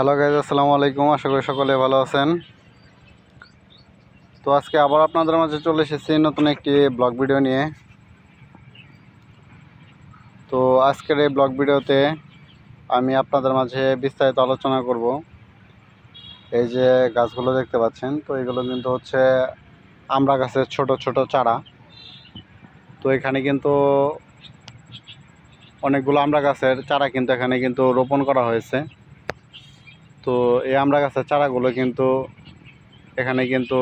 Hello guys আসসালামু আলাইকুম। আশা করি সকলে ভালো আছেন। তো আজকে আবার আপনাদের মাঝে চলে এসেছি নতুন একটি ব্লগ ভিডিও নিয়ে। তো আজকের এই ব্লগ ভিডিওতে আমি আপনাদের মাঝে বিস্তারিত আলোচনা করব। এই যে গাছগুলো দেখতে পাচ্ছেন, তো এগুলো কিন্তু হচ্ছে আমড়া গাছের ছোট ছোট চারা। তো এখানে কিন্তু অনেকগুলো আমড়া গাছের চারা কিন্তু এখানে কিন্তু রোপণ করা হয়েছে। তো এই আমড়া গাছের চারাগুলো কিন্তু এখানে কিন্তু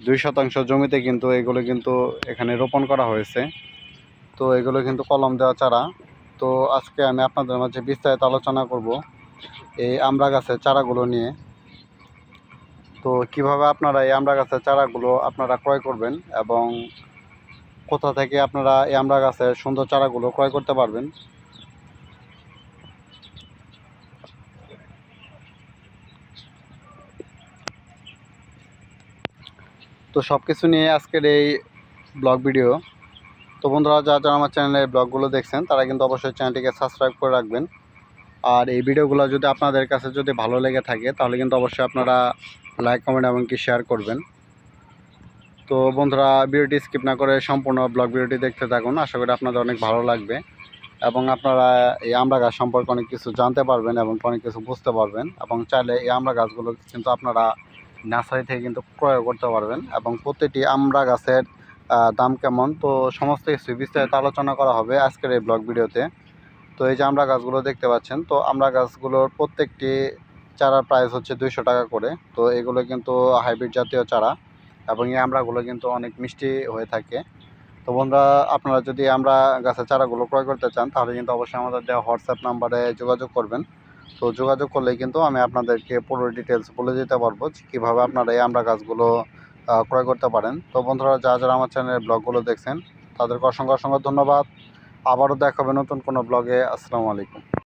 দুই শতাংশ জমিতে কিন্তু এগুলো কিন্তু এখানে রোপণ করা হয়েছে। তো এগুলো কিন্তু কলম দেওয়া চারা। তো আজকে আমি আপনাদের মাঝে বিস্তারিত আলোচনা করব এই আমড়া গাছের চারাগুলো নিয়ে। তো কীভাবে আপনারা এই আমড়া গাছের চারাগুলো আপনারা ক্রয় করবেন এবং কোথা থেকে আপনারা এই আমড়া গাছের সুন্দর চারাগুলো ক্রয় করতে পারবেন তো সব কিছু নিয়ে আজকের এই ব্লগ ভিডিও। তো বন্ধুরা, যারা যারা আমার চ্যানেলে ব্লগগুলো দেখছেন, তারা কিন্তু অবশ্যই চ্যানেলটিকে সাবস্ক্রাইব করে রাখবেন। আর এই ভিডিওগুলো যদি আপনাদের কাছে যদি ভালো লেগে থাকে, তাহলে কিন্তু অবশ্যই আপনারা লাইক কমেন্ট এমনকি শেয়ার করবেন। তো বন্ধুরা, ভিডিওটি স্কিপ না করে সম্পূর্ণ ব্লগ ভিডিওটি দেখতে থাকুন। আশা করি আপনাদের অনেক ভালো লাগবে এবং আপনারা এই আমড়া গাছ সম্পর্কে অনেক কিছু জানতে পারবেন এবং অনেক কিছু বুঝতে পারবেন এবং চাইলে এই আমড়া গাছগুলো কিন্তু আপনারা নার্সারি থেকে কিন্তু ক্রয় করতে পারবেন এবং প্রতিটি আমড়া গাছের দাম কেমন? তো সমস্ত কিছু বিস্তারিত আলোচনা করা হবে আজকের এই ব্লগ ভিডিওতে। তো এই যে আমরা গাছগুলো দেখতে পাচ্ছেন, তো আমরা গাছগুলোর প্রত্যেকটি চারার প্রাইস হচ্ছে দুইশো টাকা করে। তো এগুলো কিন্তু হাইব্রিড জাতীয় চারা এবং এই আমড়াগুলো কিন্তু অনেক মিষ্টি হয়ে থাকে। তো বন্ধুরা, আপনারা যদি আমরা গাছের চারাগুলো ক্রয় করতে চান, তাহলে কিন্তু অবশ্যই আমাদের দেওয়া হোয়াটসঅ্যাপ নাম্বারে যোগাযোগ করবেন। তো যোগাযোগ করলে কিন্তু আমি আপনাদেরকে পুরো ডিটেলস বলে দিতে পারব যে কীভাবে আপনারা এই আমরা গাছগুলো ক্রয় করতে পারেন। তো বন্ধুরা, যারা যারা আমার চ্যানেলের ব্লগগুলো দেখছেন, তাদেরকে অসংখ্য অসংখ্য ধন্যবাদ। আবারও দেখাবে নতুন কোনো ব্লগে আসসালামু আলাইকুম।